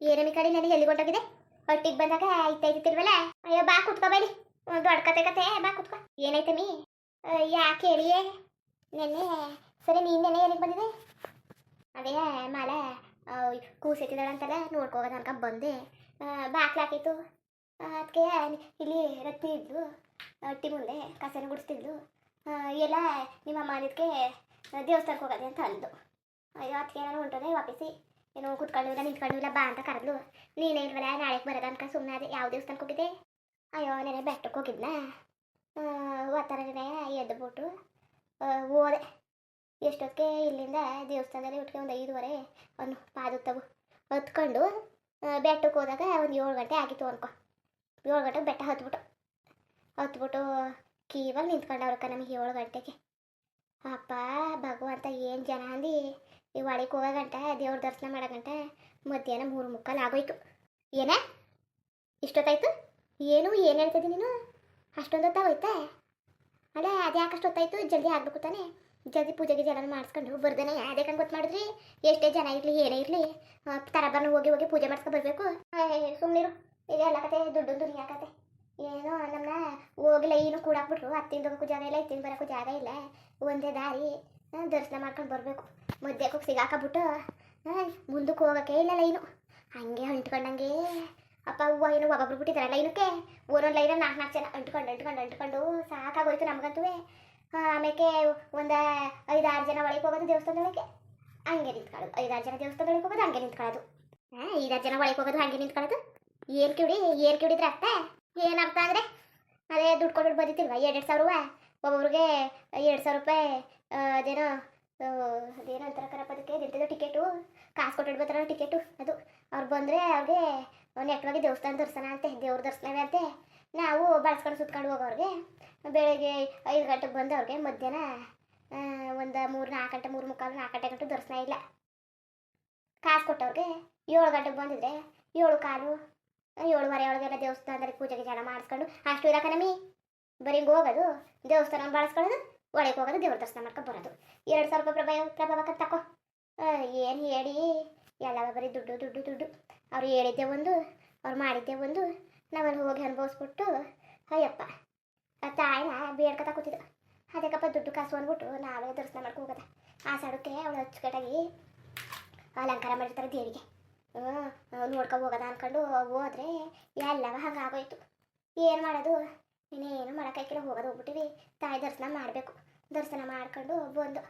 ಏನಮ್ಮಿ ಕಡೆ ನನಗೆ ಎಲ್ಲಿ ಹೊಂಟೋಗಿದೆ? ಹೊಟ್ಟಿಗೆ ಬಂದಾಗ ಐತೈತಿರ್ವಲ್ಲ ಅಯ್ಯೋ, ಬಾ ಕುತ್ಕೋ ಬೈಲಿ. ದೊಡ್ಡ ಕತೆ ಕತೆ. ಬಾ ಕುತ್ಕೋ. ಏನಾಯ್ತಮ್ಮಿ ಯಾಕೆ ಹೇಳಿಯೇ? ನೆನ್ನೆ, ಸರಿ, ನೀನು ನೆನ್ನೆ ಏನಕ್ಕೆ ಬಂದಿದೆ ಅದೇ, ಮಾಲ ಕೂಸೆತ್ತಿದ್ದಾಳೆ ಅಂತಲ್ಲ ನೋಡ್ಕೋಗೋದು ಅನ್ಕ ಬಂದೆ. ಬಾಕ್ಲಾಕಿತ್ತು ಅದಕ್ಕೆ ಇಲ್ಲಿ ರತ್ತಿ ಇದ್ಲು. ಹೊಟ್ಟಿ ಮುಂದೆ ಕಸನ ಗುಡಿಸ್ತಿದ್ಲು ಎಲ್ಲ ನಿಮ್ಮ ಅಮ್ಮ ದೇವಸ್ಥಾನಕ್ಕೆ ಹೋಗೋದೆ ಅಂತ ಅಂದು ಅಯ್ಯೋ ಅದಕ್ಕೆ ನಾನು ಹೊಂಟೋದೆ ವಾಪಸ್ಸಿ ಏನೋ ಕುತ್ಕೊಂಡಿಲ್ಲ ನಿಂತ್ಕೊಂಡಿಲ್ಲ ಬಾ ಅಂತ ಕರೆದ್ಲು. ನೀನೇ ಇಲ್ವಲ್ಲ, ನಾಳೆಗೆ ಬರೋದ ಅನ್ಕ ಸುಮ್ಮನೆ ಅದೇ ಯಾವ ದೇವಸ್ಥಾನಕ್ಕೆ ಹೋಗಿದ್ದೆ? ಅಯ್ಯೋ ನೆನೆ ಬೆಟ್ಟಕ್ಕೆ ಹೋಗಿದ್ನ. ಒತ್ತರನೇ ಎದ್ದುಬಿಟ್ಟು ಹೋದೆ. ಎಷ್ಟೊತ್ತಿಗೆ ಇಲ್ಲಿಂದ ದೇವಸ್ಥಾನದಲ್ಲಿ ಒಟ್ಟಿಗೆ ಒಂದು ಐದುವರೆ, ಒಂದು ಪಾದುತ್ತವು ಹತ್ಕೊಂಡು ಬೆಟ್ಟಕ್ಕೆ ಹೋದಾಗ ಒಂದು ಏಳು ಗಂಟೆ ಆಗಿತ್ತು ಅನ್ಕೋ. ಏಳು ಗಂಟೆಗೆ ಬೆಟ್ಟ ಹತ್ಬಿಟ್ಟು ಹತ್ಬಿಟ್ಟು ಕೀವಾಗ ನಿಂತ್ಕೊಂಡವ್ರಕ್ಕ ನಮಗೆ ಏಳು ಗಂಟೆಗೆ. ಅಪ್ಪ ಭಗವಂತ ಏನು ಜನ ಅಂದು ಈ ವಾಡಿಗೆ ಹೋಗೋ ಗಂಟ ದೇವ್ರ ದರ್ಶನ ಮಾಡೋ ಗಂಟ ಮಧ್ಯಾಹ್ನ ಮೂರು ಮುಕ್ಕಾಲು ಆಗೋಯ್ತು. ಏನೇ? ಇಷ್ಟೊತ್ತಾಯ್ತು? ಏನು ಏನು ಹೇಳ್ತಿದ್ದೀನಿ ನೀನು? ಅಷ್ಟೊಂದು ಹೊತ್ತಾಗೋಯ್ತೆ ಅದೇ ಅದೇ ಯಾಕೆ ಅಷ್ಟೊತ್ತಾಯ್ತು? ಜಲ್ದಿ ಆಗ್ಬೇಕು ತಾನೆ. ಜಲ್ದಿ ಪೂಜೆಗೆ ಜನ ಮಾಡಿಸ್ಕೊಂಡು ಬರ್ದೇನೆ. ಯಾವ್ದೇ ಗೊತ್ತು ಮಾಡಿದ್ರಿ? ಎಷ್ಟೇ ಜನ ಇರಲಿ, ಏನೇ ಇರಲಿ ತರಬರ್ನ ಹೋಗಿ ಹೋಗಿ ಪೂಜೆ ಮಾಡಿಸ್ಕೊ ಬರಬೇಕು. ಸುಮ್ಮನಿರು ಈಗ ಎಲ್ಲ ಕತೆ ದುಡ್ಡು ದುನಿಯಾ ಕತೆ. ಏನೋ ನಮ್ಮನ್ನ ಹೋಗಿಲ್ಲ ಏನು ಕೂಡಾಕ್ಬಿಟ್ರು ಹತ್ತಿಂದ ಹೋಗೋಕ್ಕೂ ಜಾಗ ಇಲ್ಲ, ಇತ್ತಿಂದ ಬರೋಕ್ಕೂ ಜಾಗ ಇಲ್ಲ. ಒಂದೇ ದಾರಿ. ದರ್ಶನ ಮಾಡ್ಕೊಂಡು ಬರಬೇಕು. ಮಧ್ಯಕ್ಕೆ ಸಿಗಾಕಬಿಟ್ಟು ಮುಂದಕ್ಕೆ ಹೋಗೋಕೆ ಇಲ್ಲ ಲೈನು. ಹಂಗೆ ಅಂಟ್ಕೊಂಡಂಗೆ ಅಪ್ಪ ಹೂವು ಏನು ಒಬ್ಬೊಬ್ರು ಬಿಟ್ಟಿದ್ದಾರೆ ಲೈನಕ್ಕೆ. ಒಂದೊಂದು ಲೈನಲ್ಲಿ ನಾಲ್ಕು ನಾಲ್ಕು ಜನ ಅಂಟ್ಕೊಂಡು ಅಂಟ್ಕೊಂಡು ಅಂಟ್ಕೊಂಡು ಸಾಕಾಗೋಯ್ತು ನಮಗಂತೂ ಆಮೇಲೆ ಒಂದು ಐದಾರು ಜನ ಒಳಗೆ ಹೋಗೋದು ದೇವಸ್ಥಾನದೊಳಗೆ. ಹಂಗೆ ನಿಂತ್ಕೊಳ್ಳೋದು. ಐದಾರು ಜನ ದೇವಸ್ಥಾನದೊಳಗೆ ಹೋಗೋದು, ಹಂಗೆ ನಿಂತ್ಕೊಳ್ಳೋದು. ಹಾಂ, ಐದಾರು ಜನ ಒಳಗೆ ಹೋಗೋದು, ಹಂಗೆ ನಿಂತ್ಕೊಳ್ಳೋದು. ಏನು ಕೇಳಿ, ಏನು ಕೇಳಿದ್ರೆ ಅರ್ಥ ಏನು ಅರ್ಥ ಅಂದರೆ? ಅದೇ ದುಡ್ಡು ಕೊಟ್ಟು ಬಂದಿತ್ತಿಲ್ವ ಎರಡು ಸಾವಿರ ಒಬ್ಬೊಬ್ರಿಗೆ ಎರಡು ಸಾವಿರ ರೂಪಾಯಿ ಅದೇನೋ ಅದೇನೋ ಅಂತಾರ ಕರಪ್ಪ ಅದಕ್ಕೆ ನಿಂತಿದ್ದು ಟಿಕೆಟು, ಕಾಸು ಕೊಟ್ಟು ಬರ್ತಾರ ಟಿಕೆಟು, ಅದು. ಅವ್ರು ಬಂದರೆ ಅವ್ರಿಗೆ ನೆಟ್ವಾಗಿ ದೇವಸ್ಥಾನ ದರ್ಶನ ಅಂತೆ, ದೇವ್ರ ದರ್ಶನವೇ ಅಂತೆ. ನಾವು ಬಳಸ್ಕೊಂಡು ಸುತ್ಕೊಂಡು ಹೋಗೋರಿಗೆ, ಬೆಳಗ್ಗೆ ಐದು ಗಂಟೆಗೆ ಬಂದವ್ರಿಗೆ ಮಧ್ಯಾಹ್ನ ಒಂದು ಮೂರು ನಾಲ್ಕು ಗಂಟೆ, ಮೂರು ಮುಕ್ಕಾಲು ನಾಲ್ಕು ಗಂಟೆ ಗಂಟು ದರ್ಶನ ಇಲ್ಲ. ಕಾಸು ಕೊಟ್ಟವ್ರಿಗೆ ಏಳು ಗಂಟೆಗೆ ಬಂದಿದ್ರೆ ಏಳು ಕಾಲು, ಏಳುವರೆ ಒಳಗೆಲ್ಲ ದೇವಸ್ಥಾನದಲ್ಲಿ ಪೂಜೆಗೆ ಜನ ಮಾಡಿಸ್ಕೊಂಡು, ಅಷ್ಟು ಇರಕ ನಮಿ. ಬರೀ ಹಿಂಗ್ ಹೋಗೋದು ದೇವಸ್ಥಾನ ಬಳಸ್ಕೊಳ್ಳೋದು, ಒಳಗೆ ಹೋಗೋದು, ದೇವ್ರ ದರ್ಶನ ಮಾಡ್ಕೊಂಡು ಬರೋದು. ಎರಡು ಸಾವಿರ ರೂಪಾಯಿ ಪ್ರಭಾವ ಪ್ರಭಾವಕ್ಕೆ ತಕೋ ಏನು ಹೇಳಿ? ಎಲ್ಲ ಬರೀ ದುಡ್ಡು ದುಡ್ಡು ದುಡ್ಡು. ಅವ್ರು ಹೇಳಿದ್ದೆ ಒಂದು, ಅವ್ರು ಮಾಡಿದ್ದೆ ಒಂದು. ನಾವಲ್ಲಿ ಹೋಗಿ ಅನುಭವಿಸ್ಬಿಟ್ಟು, ಅಯ್ಯಪ್ಪ ತಾಯಿನ ಬೇಡ್ಕೊತಾ ಕೂತಿದ್ದು. ಅದಕ್ಕಪ್ಪ ದುಡ್ಡು ಕಾಸು ಅಂದ್ಬಿಟ್ಟು ನಾವೇ ದರ್ಶನ ಮಾಡ್ಕೊ ಹೋಗೋದ. ಆ ಸಡಕ್ಕೆ ಅವಳು ಅಚ್ಚುಕಟ್ಟಾಗಿ ಅಲಂಕಾರ ಮಾಡಿರ್ತಾರೆ ದೇವಿಗೆ. ಹ್ಞೂ ನೋಡ್ಕೊ ಹೋಗೋದ ಅಂದ್ಕೊಂಡು ಹೋದ್ರೆ ಎಲ್ಲವ ಹಂಗಾಗೋಯ್ತು. ಏನು ಮಾಡೋದು? ಇನ್ನೇನು ಮಾಡೋಕ್ಕಾಗಿಲ್ಲ ಹೋಗೋದು ಹೋಗ್ಬಿಟ್ಟಿವಿ. ತಾಯಿ ದರ್ಶನ ಮಾಡಬೇಕು. ದರ್ಶನ ಮಾಡ್ಕೊಂಡು ಬಂದು,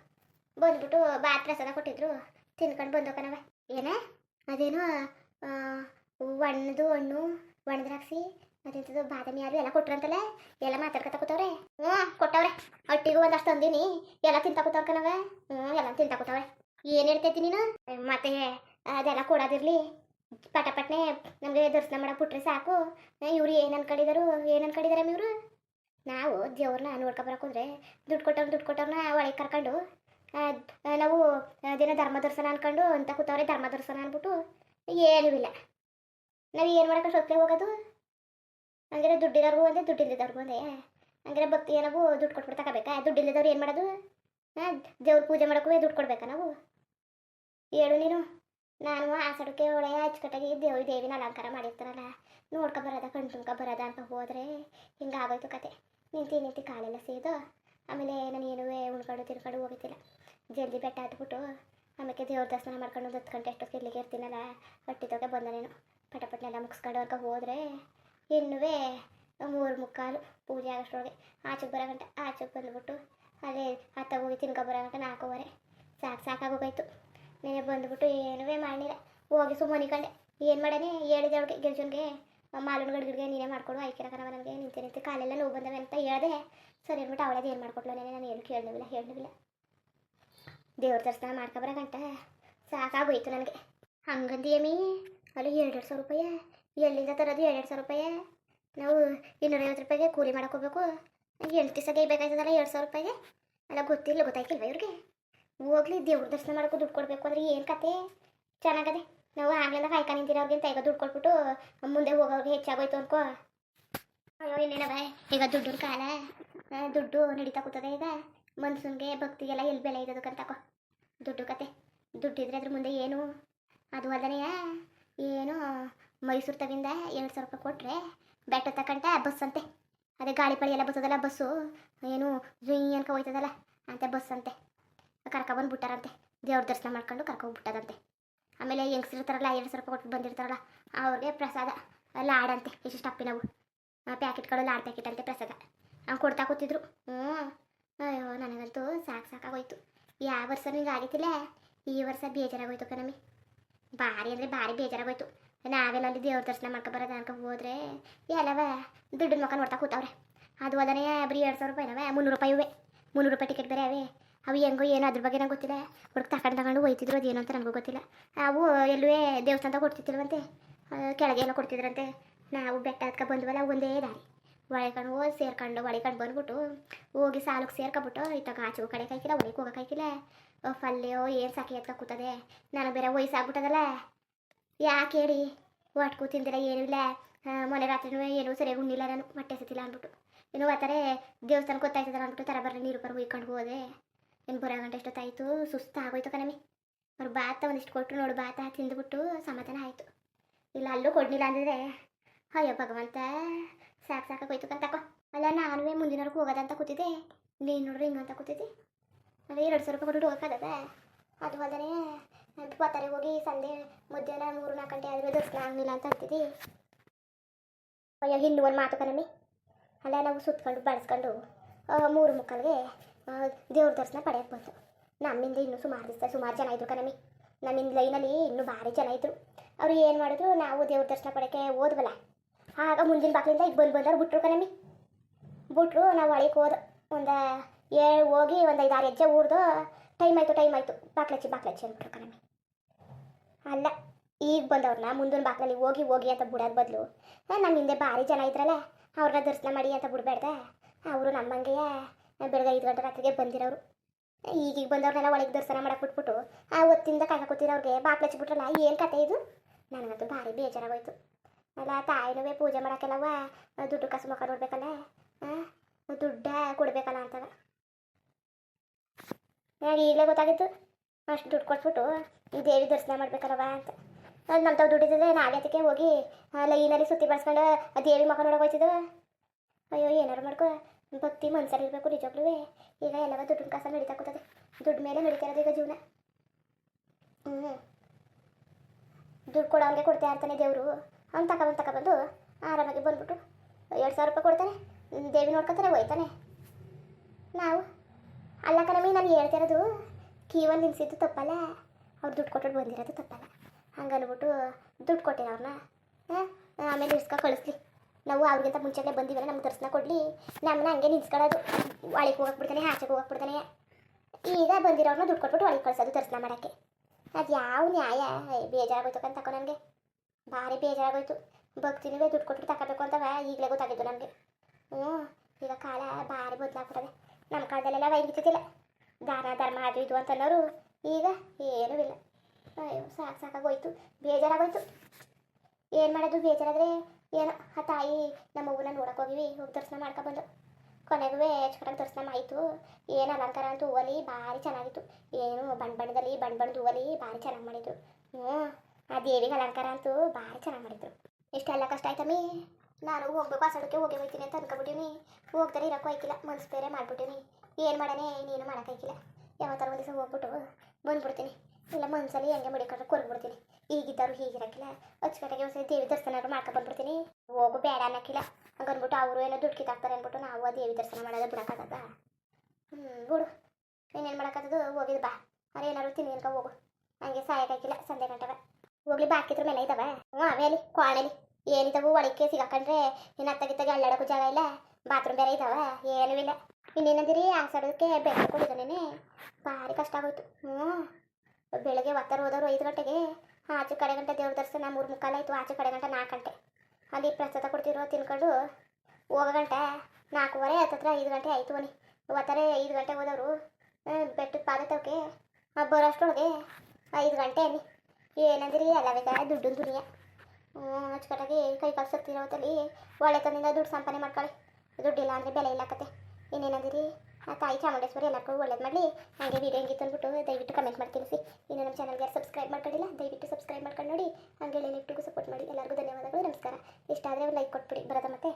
ಬಂದ್ಬಿಟ್ಟು ಬಾತ್ ಪ್ರಸಾದ ಕೊಟ್ಟಿದ್ರು. ತಿನ್ಕೊಂಡು ಬಂದು ಕಣವ ಏನ? ಅದೇನೋ ಒಣದು ಹಣ್ಣು ಒಣ ದ್ರಾಕ್ಷಿ, ಮತ್ತೆಂಥದ್ದು ಬಾದಾಮಿ ಯಾರು ಎಲ್ಲ ಕೊಟ್ರಂತಲೇ? ಎಲ್ಲ ಮಾತಾಡ್ಕೊತ ಕೂತವ್ರೆ? ಹ್ಞೂ, ಕೊಟ್ಟವ್ರೆ. ಒಟ್ಟಿಗೂ ಒಂದಷ್ಟು ತಂದೀನಿ. ಎಲ್ಲ ತಿಂತ ಕೂತವ್ರ ಕಣವ ಹ್ಞೂ, ಎಲ್ಲ ತಿಂತ ಕೂತವ್ರೆ. ಏನು ಹೇಳ್ತೈತಿ ನೀನು? ಮತ್ತೆ ಅದೆಲ್ಲ ಕೊಡೋದಿರ್ಲಿ. ಪಟ ಪಟ್ನೆ ನಮಗೆ ದರ್ಶನ ಮಾಡಕ್ಕೆ ಬಿಟ್ರೆ ಸಾಕು. ಇವ್ರು ಏನು ಅನ್ಕೊಂಡಿದಾರು, ಏನು ಅನ್ಕೊಂಡಿದಾರೆ ಇವರು? ನಾವು ದೇವ್ರನ್ನ ನೋಡ್ಕೊಬರಕ್ಕೆ ಹೋದ್ರೆ ದುಡ್ಡು ಕೊಟ್ಟವ್ರು ದುಡ್ಡು ಕೊಟ್ಟವ್ರನ್ನ ಒಳಗೆ ಕರ್ಕೊಂಡು ನಾವು ದಿನ ಧರ್ಮ ದರ್ಶನ ಅನ್ಕೊಂಡು ಅಂತ ಕೂತವ್ರೆ ಧರ್ಮ ದರ್ಶನ ಅಂದ್ಬಿಟ್ಟು ಏನೂ ಇಲ್ಲ. ನಾವು ಏನು ಮಾಡೋಕೆ ಸೊಪ್ಪೆ ಹೋಗೋದು? ಹಂಗಾರೆ ದುಡ್ಡಿರೋರ್ಗು ಒಂದೇ ದುಡ್ಡಿಲ್ಲದವ್ರಿಗೂ ಒಂದೇ. ಹಂಗಾರೆ ಭಕ್ತಿ ಏನಾಗೂ ದುಡ್ಡು ಕೊಟ್ಬಿಟ್ಟು ತಗೋಬೇಕಾ? ದುಡ್ಡಿಲ್ಲದವ್ರು ಏನು ಮಾಡೋದು? ಹಾಂ ದೇವ್ರ ಪೂಜೆ ಮಾಡೋಕ್ಕೂ ದುಡ್ಡು ಕೊಡ್ಬೇಕಾ ನಾವು? ಹೇಳು ನೀನು. ನಾನು ಆ ಸಡುಕೆ ಒಳೆ ಅಚ್ಚುಕಟ್ಟಾಗಿ ದೇವಿ ದೇವಿನ ಅಲಂಕಾರ ಮಾಡಿರ್ತಾರಲ್ಲ, ನೋಡ್ಕೊ ಬರೋದ ಕಣ್ ಬರೋದ ಅಂತ ಹೋದರೆ ಹಿಂಗಾಗೋಯ್ತು ಕತೆ. ನಿಂತಿ ನಿಂತಿ ಕಾಲೆಲ್ಲ ಸೇದು, ಆಮೇಲೆ ನಾನು ಏನು ಉಣ್ಕೊಂಡು ತಿನ್ಕೊಂಡು ಹೋಗ್ತಿಲ್ಲ. ಜಲ್ದಿ ಬೆಟ್ಟ ಹತ್ಬಿಟ್ಟು ಆಮೇಲೆ ದೇವ್ರ ದರ್ಶನ ಮಾಡ್ಕೊಂಡು ಒಂದು ಹತ್ತು ಗಂಟೆ ಅಷ್ಟೊತ್ತಿಗೆ ಇಲ್ಲಿಗೆ ಇರ್ತೀನಲ್ಲ ಹೊಟ್ಟಿದೋಗೆ ಬಂದ ನೀನು. ಪಟಪಟ್ನೆಲ್ಲ ಮುಗಿಸ್ಕೊಂಡು ಅವ್ರಿಗೆ ಹೋದರೆ ಇನ್ನುವೇ ಮೂರು ಮುಕ್ಕಾಲು ಪೂಜೆ ಆಗೋಷ್ಟೊಳಗೆ ಆಚೆಗೆ ಬರೋ ಗಂಟೆ, ಆಚೆಗೆ ಬಂದುಬಿಟ್ಟು ಅಲ್ಲೇ ಹತ್ತ ಹೋಗಿ ತಿನ್ಕೊ ಬರೋ ಗಂಟೆ ನಾಲ್ಕೂವರೆ. ಸಾಕು ಸಾಕಾಗೋಗಾಯ್ತು ನೀನೇ ಬಂದ್ಬಿಟ್ಟು ಏನೂ ಮಾಡಿಲ್ಲ. ಹೋಗಿ ಸುಮ್ಮನೆ ಕಂಡೆ ಏನು ಮಾಡೇನೆ ಹೇಳಿದೆ ಅವಳಿಗೆ ಗೆಲ್ಜನ್ಗೆ ಮಾಲೂನ್ ಗಡ್ಗಿಡ್ಗೆ ನೀನೇ ಮಾಡ್ಕೊಡು ಆಯ್ಕೆರಕನವ ನನಗೆ ನಿಂತೆ ನಿಂತು ಕಾಲೆಲ್ಲ ನೋವು ಬಂದವೆ ಅಂತ ಹೇಳಿದೆ. ಸರಿ ಅಂದ್ಬಿಟ್ಟು ಅವಳದು ಏನು ಮಾಡ್ಕೊಟ್ಲು ನೆನೆ? ನಾನು ಏನು ಕೇಳಲಿಲ್ಲ ಹೇಳಲಿಲ್ಲ ದೇವ್ರ ದರ್ಶನ ಮಾಡ್ಕೊಬರ ಗಂಟ. ಸಾಕಾಗೋಯ್ತು ನನಗೆ. ಹಂಗಂದಿಯಮ್ಮಿ ಅಲ್ಲಿ ಎರಡು ಸಾವಿರ ರೂಪಾಯಿ. ಎಲ್ಲಿಂದ ತರೋದು ಎರಡೆರಡು ಸಾವಿರ ರೂಪಾಯಿ? ನಾವು ಇನ್ನೂರೈವತ್ತು ರೂಪಾಯಿಗೆ ಕೂಲಿ ಮಾಡೋಕೋಬೇಕು ಎಂಟು ದಿವಸ ಬೇಕಾಯ್ತದಲ್ಲ ಎರಡು ಸಾವಿರ ರೂಪಾಯಿಗೆ? ಅಲ್ಲ ಗೊತ್ತಿಲ್ಲ, ಗೊತ್ತಾಯ್ತಿಲ್ವ ಇವ್ರಿಗೆ? ಹೋಗ್ಲಿ, ದೇವ್ರ ದರ್ಶನ ಮಾಡೋಕ್ಕೂ ದುಡ್ಡು ಕೊಡಬೇಕು ಅಂದ್ರೆ ಏನು ಕತೆ? ಚೆನ್ನಾಗದೆ. ನಾವು ಆಗ್ಲಿಂದ ಕಾಯ್ಕ ಅವ್ರಿಗಿಂತ ಈಗ ದುಡ್ಡು ಕೊಟ್ಬಿಟ್ಟು ಮುಂದೆ ಹೋಗೋರ್ಗೆ ಹೆಚ್ಚಾಗೋಯ್ತು ಅನ್ಕೋ. ಅಯ್ಯೋ ಬಾಯ್? ಈಗ ದುಡ್ಡು ಕಾಲ. ದುಡ್ಡು ನಡೀತಾ ಕೂತದೆ ಈಗ. ಮನ್ಸೂನ್ಗೆ ಭಕ್ತಿಗೆಲ್ಲ ಎಲ್ಲಿ ಬೆಲೆ ಇರೋದಕ್ಕಂತಕೋ ದುಡ್ಡು ಕತೆ. ದುಡ್ಡಿದ್ರೆ ಅದ್ರ ಮುಂದೆ ಏನು? ಅದು ಅದನೆಯ ಏನು? ಮೈಸೂರು ತಗಿಂದ ಎರಡು ಸಾವಿರ ರೂಪಾಯಿ ಕೊಟ್ಟರೆ ಬೆಟ್ಟ ತಕಂತ ಬಸ್ ಅಂತೆ. ಅದೇ ಗಾಳಿ ಪಳಿ ಎಲ್ಲ ಬಸ್ಸದಲ್ಲ ಬಸ್ಸು. ಏನು ಜುಯಿ ಅನ್ಕೊ ಹೋಯ್ತದಲ್ಲ. ಅಂತೆ ಬಸ್ ಅಂತೆ. ಕರ್ಕೊಬಂದು ಬಿಟ್ಟಾರಂತೆ ದೇವ್ರ ದರ್ಶನ ಮಾಡ್ಕೊಂಡು ಕರ್ಕೊಂಡ್ಬಿಟ್ಟದಂತೆ ಆಮೇಲೆ ಹೆಂಗಸಿರ್ತಾರಲ್ಲ ಎರಡು ಸಾವಿರ ರೂಪಾಯಿ ಕೊಟ್ಟು ಬಂದಿರ್ತಾರಲ್ಲ, ಅವ್ರಿಗೆ ಪ್ರಸಾದ, ಲಾಡಂತೆ, ಇಷ್ಟು ಅಪ್ಪಿನವು. ಪ್ಯಾಕೆಟ್ಗಳು, ಲಾಡ್ ಪ್ಯಾಕೆಟ್ ಅಂತೆ ಪ್ರಸಾದ. ಹಂಗೆ ಕೊಡ್ತಾ ಕೂತಿದ್ರು. ಹ್ಞೂ ಅಯ್ಯೋ, ನನಗಂತೂ ಸಾಕು ಸಾಕಾಗೋಯ್ತು. ಯಾವ ವರ್ಷ ನಿಂಗೆ ಆಗಿತ್ತಿಲ್ಲ ಈ ವರ್ಷ ಬೇಜಾರಾಗೋಯ್ತು ಕಣಮಿ ಭಾರಿ ಅಂದರೆ ಭಾರಿ ಬೇಜಾರಾಗೋಯ್ತು. ನಾವೆಲ್ಲ ಅಲ್ಲಿ ದೇವ್ರ ದರ್ಶನ ಮಾಡ್ಕೊ ಬರೋದು ಅನ್ಕೊ ಹೋದ್ರೆ, ಎಲ್ಲವ ದುಡ್ಡಿನ ಮಕ್ಕ ನೋಡ್ತಾ ಕೂತವ್ರೆ. ಅದು ಅದನ್ನೇ ಬರೀ ಎರಡು ಸಾವಿರ ರೂಪಾಯಿ ರೂಪಾಯಿನವೆ? ಮುನ್ನೂರು ರೂಪಾಯಿ ಇವೆ. ಮುನ್ನೂರು ರೂಪಾಯಿ ಟಿಕೆಟ್ ಬೇರೆ ಅವೆ. ಅವು ಹೆಂಗೋ ಏನೋ ಅದ್ರ ಬಗ್ಗೆ ನಂಗೆ ಗೊತ್ತಿಲ್ಲ. ಹುಡುಗ ತಗೊಂಡು ತಗೊಂಡು ಹೋಯ್ತಿದ್ರು ಏನೋ ಅಂತ ನಮಗೂ ಗೊತ್ತಿಲ್ಲ. ಅವು ಎಲ್ಲೂ ದೇವಸ್ಥಾನದಾಗ ಕೊಡ್ತಿತ್ತಿಲ್ವಂತೆ ಆ, ಕೆಳಗೆ ಏನೋ ಕೊಡ್ತಿದ್ರಂತೆ. ನಾವು ಬೆಟ್ಟ ಹತ್ಕೊ ಬಂದ್ವಲ್ಲ ಒಂದೇ ದಾರಿ. ಒಳಕಂಡು ಹೋಗಿ ಸೇರ್ಕೊಂಡು ಒಳಕಂಡು ಬಂದ್ಬಿಟ್ಟು ಹೋಗಿ ಸಾಲಕ್ಕೆ ಸೇರ್ಕೊಬಿಟ್ಟು ಇತ್ತಾಗ ಆಚೆ ಕಡೆ ಕಾಯ್ಕಿಲ್ಲ ಒಳಗೆ ಹೋಗಕ್ಕೆ ಕಾಯ್ಕಿಲ್ಲ. ಫಲ್ಲೆಯೋ ಏನು ಸಾಕಿ ಎತ್ಕ ಕೂತದೆ. ನನಗೆ ಬೇರೆ ವಯಸ್ಸಾಗ್ಬಿಟ್ಟದಲ್ಲ. ಯಾಕೆ ಹೇಳಿ ಒಟ್ಕೂ ತಿಂದಿಲ್ಲ ಏನೂ ಇಲ್ಲ. ಮೊನ್ನೆ ರಾತ್ರಿನೂ ಏನೂ ಸರಿಯಾಗಿ ಉಣ್ಣಿಲ್ಲ ನಾನು ಹೊಟ್ಟೆ ಸತಿಲ್ಲ ಅಂದ್ಬಿಟ್ಟು. ಏನೋ ಆ ಥರ ದೇವಸ್ಥಾನಕ್ಕೆ ಗೊತ್ತಾಯ್ತದಲ್ಲ ಅಂದ್ಬಿಟ್ಟು ತರ ಬರ್ರಿ ನೀರು ಬರ ಹೋಯ್ಕೊಂಡು ಹೋದೆ. ಇನ್ನು ಬರೋ ಗಂಟೆ ಎಷ್ಟೊತ್ತಾಯಿತು? ಸುಸ್ತು ಆಗೋಯ್ತು ಕಣಮಿ ಅವ್ರು ಬಾತ ಒಂದಿಷ್ಟು ಕೊಟ್ಟರು ನೋಡು, ಬಾತ ತಿಂದುಬಿಟ್ಟು ಸಮಾಧಾನ ಆಯಿತು. ಇಲ್ಲ, ಅಲ್ಲೂ ಕೊಡಲಿಲ್ಲ ಅಂದಿದ್ರೆ, ಅಯ್ಯೋ ಭಗವಂತ, ಸಾಕು ಸಾಕಾಗೋಯ್ತು ಕಂತಕೋ ಅಲ್ಲ ನಾನು ಮುಂದಿನವ್ರಿಗೆ ಹೋಗೋದಂತ ಕೂತಿದ್ದೆ. ನೀನು ನೋಡ್ರಿ ಹಿಂಗಂತ ಕೂತಿದ್ದೆ. ಅಂದರೆ ಎರಡು ಸಾವಿರ ರೂಪಾಯಿ ಕೊಟ್ಟು ಹೋಗೋಕ್ಕಾಗದ ಅದು ಅಲ್ಲದೆ ಬತ್ತಾರೆ ಹೋಗಿ ಸಂಜೆ ಮಧ್ಯಾಹ್ನ ಮೂರು, ನಾಲ್ಕು ಗಂಟೆ ಆದರೂ ದರ್ಶನ ಆಗಲಿಲ್ಲ ಅಂತ ಅಂತಿದ್ದಿ. ಅಯ್ಯೋ ಹಿಂದೂ ಒಂದು ಮಾತು ಕಣಮಿ ಅಲ್ಲ, ನಾವು ಸುತ್ಕೊಂಡು ಬಳಸ್ಕೊಂಡು ಮೂರು ಮುಕ್ಕಲ್ಗೆ ದೇವ್ರ ದರ್ಶನ ಪಡೆಯಕ್ಕೆ ಬಂತು. ನಮ್ಮಿಂದ ಇನ್ನೂ ಸುಮಾರು ದಿವಸ, ಸುಮಾರು ಜನ ಇದ್ರು ಕಣಮಿ ನಮ್ಮಿಂದ ಲೈನಲ್ಲಿ ಇನ್ನೂ ಭಾರಿ ಜನ ಇದ್ದರು ಅವರು ಏನು ಮಾಡಿದ್ರು, ನಾವು ದೇವ್ರ ದರ್ಶನ ಪಡೆಯಕ್ಕೆ ಹೋದ್ವಲ್ಲ. ಆಗ ಮುಂದಿನ ಬಾಗಿಲಿಂದ ಈಗ ಬಂದು ಬಂದವ್ರು ಬಿಟ್ರು ಕಣಮಿ ಬಿಟ್ರು ನಾವು ಒಳಗೆ ಹೋದ, ಒಂದು ಏ ಹೋಗಿ ಒಂದು ಐದಾರು ಹೆಜ್ಜೆ ಊರ್ದು ಟೈಮ್ ಆಯಿತು ಟೈಮ್ ಆಯಿತು. ಬಾಕ್ಲಚ್ಚಿ ಬಾಕ್ಲಚ್ಚಿ ಅಂದ್ಬಿಟ್ರು ಕಣಮಿ ಅಲ್ಲ, ಈಗ ಬಂದವ್ರನ್ನ ಮುಂದಿನ ಬಾಕ್ಲಲ್ಲಿ ಹೋಗಿ ಹೋಗಿ ಅಂತ ಬಿಡೋದು ಬದಲು ನಮ್ಮ ಹಿಂದೆ ಭಾರಿ ಜನ ಇದ್ರಲ್ಲ ಅವ್ರನ್ನ ದರ್ಶನ ಮಾಡಿ ಅಂತ ಬಿಡಬೇಡ್ದೆ. ಅವರು ನಮ್ಮಂಗೆಯ ಬೆಳಗ್ಗೆ ಐದು ಗಂಟೆ ರಾತ್ರಿಗೆ ಬಂದಿರೋರು. ಈಗೀಗ ಬಂದವ್ರನ್ನೆಲ್ಲ ಒಳಗೆ ದರ್ಶನ ಮಾಡಕ್ಕೆ ಬಿಟ್ಬಿಟ್ಟು, ಆ ಹೊತ್ತಿಂದ ಕಾಯ್ಕ ಬಾಕ್ಲ ಬಾಕ್ಲಚ್ಚಿಬಿಟ್ರಲ್ಲ ಏನು ಕತೆ ಇದು? ನನಗಂತೂ ಭಾರಿ ಬೇಜಾರಾಗೋಯ್ತು. ಅಲ್ಲ, ತಾಯಿನೂ ಪೂಜೆ ಮಾಡೋಕ್ಕೆಲ್ಲವ ದುಡ್ಡು ಕಸು ಮುಖ ನೋಡ್ಬೇಕಲ್ಲ? ದುಡ್ಡ ಕೊಡ್ಬೇಕಲ್ಲ ಅಂತವ. ನನಗೆ ಈಗಲೇ ಗೊತ್ತಾಗಿತ್ತು, ಅಷ್ಟು ದುಡ್ಡು ಕೊಟ್ಬಿಟ್ಟು ಈ ದೇವಿ ದರ್ಶನ ಮಾಡ್ಬೇಕಲ್ಲವ ಅಂತ. ಅದು ನಮ್ಮ ತಾವು ದುಡ್ಡಿದ್ರೆ ಅದಕ್ಕೆ ಹೋಗಿ ಲೈನಲ್ಲಿ ಸುತ್ತಿ ಬಳಸ್ಕೊಂಡು ದೇವಿ ಮಕ್ಕ ನೋಡೋಕೆ ಹೋಯ್ತಿದ್ದು ಅಯ್ಯೋ, ಏನಾರು ಮಾಡ್ಕೊ. ಭಕ್ತಿ ಇರಬೇಕು ನಿಜವಾಗ್ಲೂ ಈಗ ಎಲ್ಲವ ದುಡ್ಡಿನ ಕಸ ನಡೀತಾ ಕೂತದೆ ದುಡ್ಡು ಮೇಲೆ ನಡೀತಾ ಈಗ ಜೀವನ. ಹ್ಞೂ ದುಡ್ಡು ಕೊಡೋಂಗೆ ಕೊಡ್ತಾ ಇರ್ತಾನೆ ದೇವರು. ಅವ್ನು ತಗೊಬಂದು ತಗೊಬಂದು ಆರಾಮಾಗಿ ಬಂದ್ಬಿಟ್ಟು ಎರಡು ಸಾವಿರ ರೂಪಾಯಿ ಕೊಡ್ತಾನೆ. ದೇವಿ ನೋಡ್ಕೊತಾನೆ ಹೋಯ್ತಾನೆ ನಾವು ಅಲ್ಲ ಕಣಮಿ ನಾನು ಹೇಳ್ತಿರೋದು ಕೀವಲ್ಲಿ ನಿಲ್ಸಿದ್ದು ತಪ್ಪಲ್ಲ. ಅವ್ರು ದುಡ್ಡು ಕೊಟ್ಟು ಬಂದಿರೋದು ತಪ್ಪಲ್ಲ. ಹಂಗನ್ಬಿಟ್ಟು ದುಡ್ಡು ಕೊಟ್ಟಿರ ಅವ್ರನ್ನ ಆಮೇಲೆ ಇಸ್ಕೊ ಕಳಿಸ್ಲಿ. ನಾವು ಅವ್ರಿಗಿಂತ ಮುಂಚೆನೇ ಬಂದಿವಲ್ಲ, ನಮ್ಗೆ ದರ್ಶನ ಕೊಡಲಿ. ನಮ್ಮನ್ನ ಹಂಗೆ ನಿಲ್ಸ್ಕೊಳ್ಳೋದು ಒಳಗೆ ಹೋಗಕ್ಕೆ ಬಿಡ್ತಾನೆ ಆಚೆಗೆ ಬಿಡ್ತಾನೆ ಈಗ ಬಂದಿರೋರನ್ನ ದುಡ್ಡು ಕೊಟ್ಬಿಟ್ಟು ಒಳಗೆ ಕಳ್ಸೋದು ದರ್ಶನ ಮಾಡೋಕ್ಕೆ. ಅದು ಯಾವ ನ್ಯಾಯ? ಬೇಜಾರಾಗೋಯ್ತು ಅಂತ ತಕೋ ನನಗೆ. ಭಾರಿ ಬೇಜಾರಾಗೋಯ್ತು. ಭಕ್ತಿನೂ ದುಡ್ಡು ಕೊಟ್ಬಿಟ್ಟು ತಗೋಬೇಕು ಅಂತವ, ಈಗಲೇ ಗೊತ್ತಾಗಿದ್ದು ನನಗೆ. ಹ್ಞೂ, ಈಗ ಕಾಲ ಭಾರಿ ಬದಲಾಗ್ಬಿಟ್ಟದೆ. ನಮ್ಮ ಕಾಲದಲ್ಲೆಲ್ಲ ವೈಗಿತ್ತಿಲ್ಲ ದಾನ, ಧರ್ಮ, ಅದು ಇದು ಅಂತ ಈಗ ಏನೂ ಇಲ್ಲ. ಅಯ್ಯೋ, ಸಾಕು ಸಾಕಾಗೋಯ್ತು. ಬೇಜಾರಾಗೋಯ್ತು. ಏನು ಮಾಡೋದು? ಬೇಜಾರಾದರೆ ಏನೋ ಆ ತಾಯಿ ನಮ್ಮ ಅವ್ವನ ನೋಡಕ್ಕೆ ಹೋಗಿವಿ, ಹೋಗಿ ದರ್ಶನ ಮಾಡ್ಕೊಬಂದು ಕೊನೆಗೂ ಹೆಚ್ಚು ದರ್ಶನ ಆಯಿತು. ಏನು ಅಲಂಕಾರ ಅಂತೂ ಹೂವಲಿ ಭಾರಿ ಚೆನ್ನಾಗಿತ್ತು. ಏನು ಬಣ್ಣ ಬಣ್ಣದಲ್ಲಿ ಬಣ್ಣ ಬಣ್ಣದ ಹೂವಲಿ ಭಾರಿ ಚೆನ್ನಾಗಿ ಮಾಡಿದ್ರು. ಹ್ಞೂ, ಆ ದೇವಿಗೆ ಅಲಂಕಾರ ಅಂತೂ ಭಾರಿ ಚೆನ್ನಾಗಿ ಮಾಡಿದ್ರು. ಇಷ್ಟೆಲ್ಲ ಕಷ್ಟ ಆಯ್ತಮ್ಮಿ ನಾನು ಹೋಗ್ಬೇಕು ಆ ಸಡಕ್ಕೆ ಹೋಗಿ ಹೋಗ್ತೀನಿ ಅಂತ ಅನ್ಕೊಬಿಟ್ಟಿನಿ. ಹೋಗ್ತಾರೆ ಇರೋಕ್ಕೂ ಆಯ್ಕಿಲ್ಲ, ಮನ್ಸು ಬೇರೆ ಮಾಡ್ಬಿಟ್ಟಿನಿ. ಏನು ಮಾಡಾನೆ ನೀನು ಮಾಡೋಕ್ಕಾಯ್ಕಿಲ್ಲ ಯಾವತ್ತಾರ ಒಂದು ದಿವಸ ಹೋಗ್ಬಿಟ್ಟು ಬಂದ್ಬಿಡ್ತೀನಿ. ಇಲ್ಲ, ಮನ್ಸಲ್ಲಿ ಹೆಂಗೆ ಮಡಿಕೊಂಡ್ರೆ ಕೊರ್ಬಿಡ್ತೀನಿ. ಈಗಿದ್ದವ್ರು ಹೀಗಿರಕ್ಕಿಲ್ಲ ಅಚ್ಚುಕಟ್ಟಾಗಿ ಒಂದ್ಸರಿ ದೇವಿ ದರ್ಶನ ಮಾಡ್ಕೊ ಬಂದ್ಬಿಡ್ತೀನಿ. ಹೋಗು, ಬೇಡ ಅನ್ನಕ್ಕಿಲ್ಲ. ಹಂಗನ್ಬಿಟ್ಟು ಅವರು ಏನೋ ದುಡ್ಡು ಕಿತ್ತಾಕ್ತಾರೆ ಅಂದ್ಬಿಟ್ಟು ನಾವು ಆ ದೇವಿ ದರ್ಶನ ಮಾಡೋದು ಬಿಡಕ್ಕಾಗದ ಹ್ಞೂ ಬಿಡು. ಇನ್ನೇನು ಮಾಡೋಕ್ಕಾಗದು ಹೋಗಿದ್ದು ಬಾ. ಅರೆ, ಏನಾದ್ರು ತಿನ್ನಿ ಅನ್ಕೊ, ಹೋಗು. ಹಂಗೆ ಸಾಯಕ್ಕಾಗಿಲ್ಲ ಸಂಜೆ ಗಂಟೆಗೆ. ಹೋಗ್ಲಿ ಬಾಕಿದ್ರ ಮೇಲೆ ಇದಾವೆ. ಹ್ಞೂ ಅವೇಲಿ ಕೋಣೆಲಿ ಏನಿದಾವು, ಒಳಕ್ಕೆ ಸಿಗಾಕೊಂಡ್ರೆ ಇನ್ನು ಅತ್ತಗಿತ್ತಾಗ ಅಳ್ಳಾಡೋಕ್ಕೂ ಜಾಗ ಇಲ್ಲ. ಬಾತ್ರೂಮ್ ಬೇರೆ ಇದಾವೆ, ಏನೂ ಇಲ್ಲ. ಇನ್ನೇನಂದಿರಿ ಆ ಸಡಕ್ಕೆ ಬೆಟ್ಟ ಕೊಡಿದ್ದಾನೆ ಭಾರಿ ಕಷ್ಟ ಆಗೋಯ್ತು. ಹ್ಞೂ ಬೆಳಗ್ಗೆ ಒತ್ತರ ಹೋದವರು ಐದು ಗಂಟೆಗೆ ಆಚೆ ಕಡೆ ಗಂಟೆ ದೇವ್ರ ದರ್ಶನ, ಮೂರು ಮುಕ್ಕಾಲಾಯ್ತು ಆಚೆ ಕಡೆ ಗಂಟೆ ನಾಲ್ಕು ಗಂಟೆ. ಅಲ್ಲಿ ಪ್ರಸಾದ ಕೊಡ್ತಿರೋ ತಿನ್ಕೊಂಡು ಹೋಗೋ ಗಂಟೆ ನಾಲ್ಕೂವರೆ ಹತ್ತತ್ರ ಐದು ಗಂಟೆ ಆಯಿತು ಬನ್ನಿ ಒತ್ತಾರೆ ಐದು ಗಂಟೆ ಹೋದವರು ಬೆಟ್ಟದ ಪಾದ ತವಕೆ ಬರೋಷ್ಟೊಳಗೆ ಐದು ಗಂಟೆ ಅನ್ನಿ. ಏನಂದ್ರಿ ಎಲ್ಲವೇಗ ದುಡ್ಡು ದುನಿಯಾ. ಅಚ್ಚುಕಟ್ಟಾಗಿ ಕೈ ಕಾಲು ಹೊತ್ತಲ್ಲಿ ಒಳ್ಳೆ ತನ್ನಿಂದ ದುಡ್ಡು ಸಂಪಾದನೆ ಮಾಡ್ಕೊಳ್ಳಿ. ದುಡ್ಡಿಲ್ಲ ಅಂದರೆ ಬೆಲೆ ಇಲ್ಲ ಕತೆ. ಇನ್ನೇನಂದಿರಿ? ತಾಯಿ ಚಾಮುಂಡೇಶ್ವರಿ ಎಲ್ಲರಿಗೂ ಒಳ್ಳೇದು ಮಾಡಲಿ. ಹಾಗೆ ವಿಡಿಯೋ ಹೆಂಗಿತ್ತು ಅಂದ್ಬಿಟ್ಟು ದಯವಿಟ್ಟು ಕಮೆಂಟ್ ಮಾಡಿ ತಿಳಿಸಿ. ಇನ್ನು ನಮ್ಮ ಚಾನಲ್ಗೆ ಸಬ್ಸ್ಕ್ರೈಬ್ ಮಾಡ್ಕೊಂಡಿಲ್ಲ, ದಯವಿಟ್ಟು ಸಬ್ಸ್ಕ್ರೈಬ್ ಮಾಡ್ಕೊಂಡು ನೋಡಿ. ಹಾಗೆ ಲಿಫ್ಟಿಗೂ ಸಪೋರ್ಟ್ ಮಾಡಿ. ಎಲ್ಲರಿಗೂ ಧನ್ಯವಾದಗಳು, ನಮಸ್ಕಾರ. ಇಷ್ಟ ಆದರೆ ಲೈಕ್ ಕೊಟ್ಬಿಡಿ. ಬರೋದ ಮತ್ತೆ.